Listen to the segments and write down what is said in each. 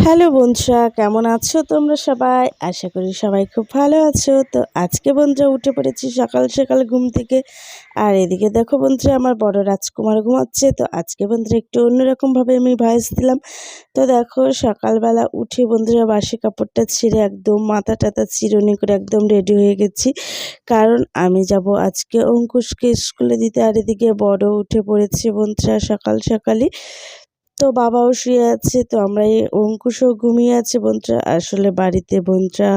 Hello বন্ধুরা, কেমন আছো তোমরা সবাই? আশা করি সবাই খুব ভালো আছো। তো আজকে বন্ধুরা উঠে পড়েছি সকাল সকাল ঘুম থেকে। আর এদিকে দেখো বন্ধুরা, আমার বড় রাজকুমার ঘুমাচ্ছে। তো আজকে বন্ধুরা একটু অন্যরকমভাবে আমি ভয়েস দিলাম। তো দেখো, সকালবেলা উঠে বন্ধুরা বাসি কাপড়টা ছিঁড়ে একদম মাথা টাথা চিরুনি করে একদম রেডি হয়ে গেছি। কারণ আমি যাব আজকে অঙ্কুশকে স্কুলে দিতে। আর এদিকে বড় উঠে পড়েছে বন্ধুরা সকাল সকালই। তো বাবাও শুয়ে আছে, তো আমরা এই অঙ্কুশও ঘুমিয়ে আছে বোনটা আসলে বাড়িতে বোনটা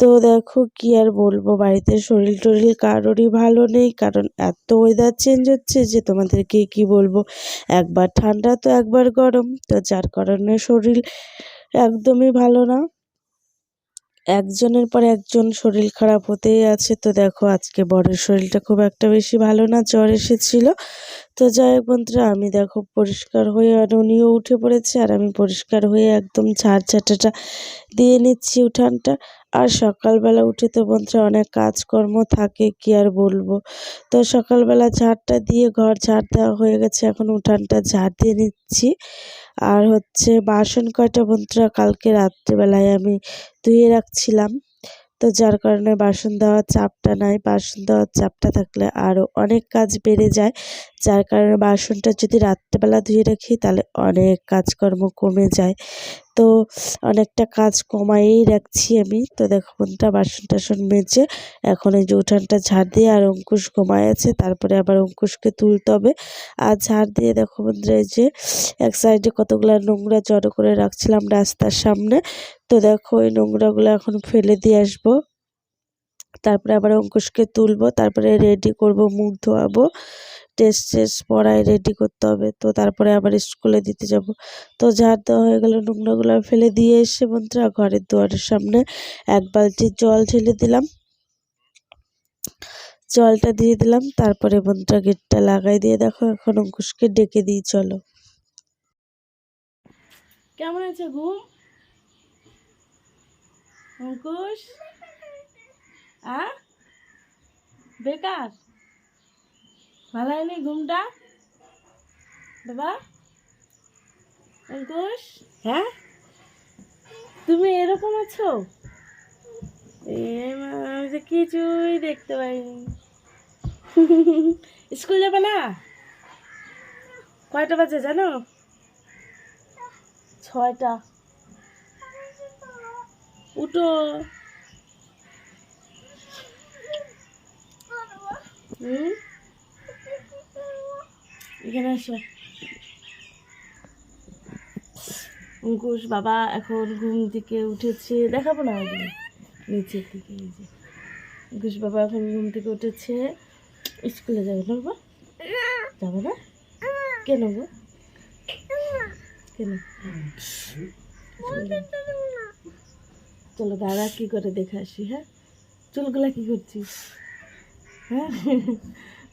তো দেখো কি আর বলব, বাড়িতে শরীর টরিল কারোরই ভালো নেই, কারণ এত ওয়েদার চেঞ্জ হচ্ছে যে তোমাদেরকে কি বলব, একবার ঠান্ডা তো একবার গরম, তো যার কারণে শরীর একদমই ভালো না। একজনের পর একজন শরীর খারাপ হতেই আছে। তো দেখো, আজকে বড়ের শরীরটা খুব একটা বেশি ভালো না, জ্বর এসেছিল। তো যাই হোক বন্ধুরা, আমি দেখো পরিষ্কার হয়ে আর উনিও উঠে পড়েছে, আর আমি পরিষ্কার হয়ে একদম ঝাড় ঝাঁটাটা দিয়ে নিচ্ছি উঠানটা। আর সকালবেলা উঠে তো বন্ধুরা অনেক কাজকর্ম থাকে, কি আর বলব? তো সকালবেলা ঝাড়টা দিয়ে ঘর ঝাড় দেওয়া হয়ে গেছে, এখন উঠানটা ঝাড় দিয়ে নিচ্ছি। আর হচ্ছে বাসন কয়টা বন্ধুরা কালকে রাত্রিবেলায় আমি ধুয়ে রাখছিলাম। তো যার কারণে বাসন দেওয়ার চাপটা নাই, বাসন দেওয়ার চাপটা থাকলে আরও অনেক কাজ বেড়ে যায়। যার কারণে বাসনটা যদি রাত্রেবেলা ধুয়ে রাখি, তাহলে অনেক কাজকর্ম কমে যায়। তো অনেকটা কাজ কমাইয়েই রাখছি আমি। তো দেখো বন্ধুরা, বাসন টাসন মেজে এখন এই যে উঠানটা ঝাড় দিয়ে আর অঙ্কুশ ঘুমায় আছে, তারপরে আবার অঙ্কুশকে তুলতে হবে। আর ঝাড় দিয়ে দেখো বন্ধুরা, এই যে এক সাইডে কতগুলো নোংরা জড়ো করে রাখছিলাম রাস্তার সামনে। তো দেখো ওই নোংরাগুলো এখন ফেলে দিয়ে আসব। তারপরে আবার অঙ্কুশকে তুলবো, তারপরে রেডি করব, মুখ ধোয়াবো। টেস্ট টেস্ট পড়ায় রেডি করতে হবে। তো তারপরে আবার স্কুলে দিতে যাব। তো ঝাড় দেওয়া হয়ে গেল, নোংরাগুলো ফেলে দিয়ে এসে বন্ধুরা। ঘরের দুয়ারের সামনে এক বালতি জল ঢেলে দিলাম। জলটা দিয়ে দিলাম। তারপরে বন্ধুরা গেটটা লাগাই দিয়ে দেখো, এখন অঙ্কুশকে ডেকে দিই, চলো। কেমন আছে ঘুম? অঙ্কুশ? আ? বেকার? ভালো হয়নি ঘুমটা? বাবা? অঙ্কুশ? হ্যাঁ? তুমি এরকম আছো? আমি তো কিছুই দেখতে পাইনি। স্কুল যাবে না? কয়টা বাজে জানো? ছয়টা। উঠো। হুম? এখানে আসো অঙ্কুশ বাবা এখন ঘুম থেকে উঠেছে। দেখাবো না আগে নিচের দিকে এই যে। অঙ্কুশ বাবা এখন ঘুম থেকে উঠেছে। স্কুলে যাবে না বাবা? যাবে না? কেন গো? কেন? চলো দাদা কি করে দেখে আসি হ্যাঁ? চুলগুলা কি করছিস? হ্যাঁ?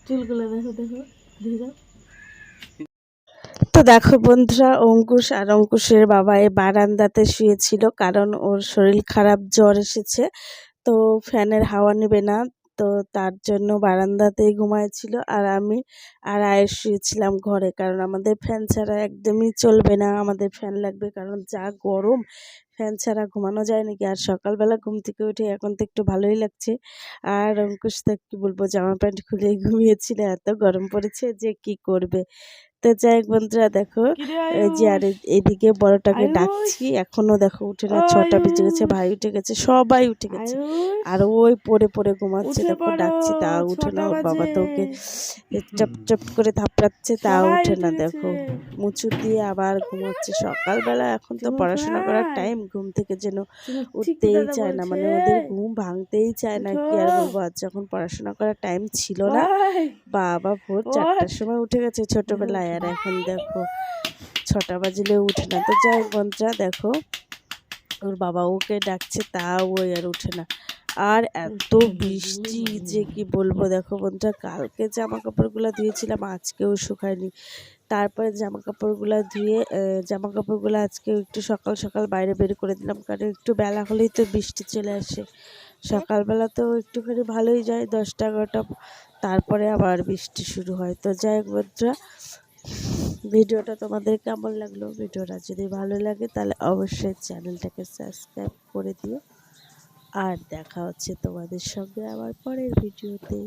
চুলগুলো দেখো দেখো। দিয়ে দাও। তো দেখো বন্ধুরা, অঙ্কুশ আর অঙ্কুশের বাবা এ বারান্দাতে শুয়েছিল কারণ ওর শরীর খারাপ, জ্বর এসেছে। তো ফ্যানের হাওয়া নেবে না তো তার জন্য বারান্দাতেই ঘুমাইছিল আর আমি আর আয়ের শুয়েছিলাম ঘরে। কারণ আমাদের ফ্যান ছাড়া একদমই চলবে না, আমাদের ফ্যান লাগবে। কারণ যা গরম, ফ্যান ছাড়া ঘুমানো যায় নাকি? আর সকালবেলা ঘুম থেকে উঠে এখন তো একটু ভালোই লাগছে। আর অঙ্কুশ তো কি বলব জামা প্যান্ট খুলে ঘুমিয়েছিল, এত গরম পড়েছে যে কি করবে? তো যাই বন্ধুরা দেখো। এই যে আর এদিকে বড়টাকে ডাকছি। এখনও দেখো উঠে না ছটা বেজে গেছে ভাই উঠে গেছে সবাই উঠে গেছে। আর ওই পড়ে পড়ে ঘুমাচ্ছে দেখো ডাকছি তা উঠে না ওর বাবা তো ওকে চপ চপ করে থাপড়াচ্ছে তা উঠে না দেখো। মুচু দিয়ে আবার ঘুমাচ্ছে। সকালবেলা এখন তো পড়াশোনা করার টাইম ঘুম থেকে যেন উঠতেই চায় না মানে ওদের ঘুম ভাঙতেই চায় না কি আর। বলব যখন পড়াশোনা করার টাইম ছিল না বাবা ভোর। চারটার সময় উঠে গেছে ছোটবেলায়। আর এখন দেখো ছটা বাজলে উঠে না। তো যাই হোক বন্ধুরা, দেখো, ওর বাবা ওকে ডাকছে, তাও ওই আর উঠে না। আর এত বৃষ্টি যে কি বলব, দেখো বন্ধুরা, কালকে জামা কাপড়গুলো ধুয়েছিলাম, আজকেও শুকায়নি। তারপরে জামা কাপড়গুলো ধুয়ে জামা কাপড়গুলো আজকে একটু সকাল সকাল বাইরে বের করে দিলাম, কারণ একটু বেলা হলেই তো বৃষ্টি চলে আসে। সকালবেলা তো একটুখানি ভালোই যায়, দশটা, এগারোটা, তারপরে আবার বৃষ্টি শুরু হয়। তো যাই বন্ধুরা ভিডিওটা তোমাদের কেমন লাগল? ভিডিওটা যদি ভালো লাগে তাহলে অবশ্যই চ্যানেলটাকে সাবস্ক্রাইব করে দিও। আর দেখা হচ্ছে তোমাদের সঙ্গে আবার পরের ভিডিওতে।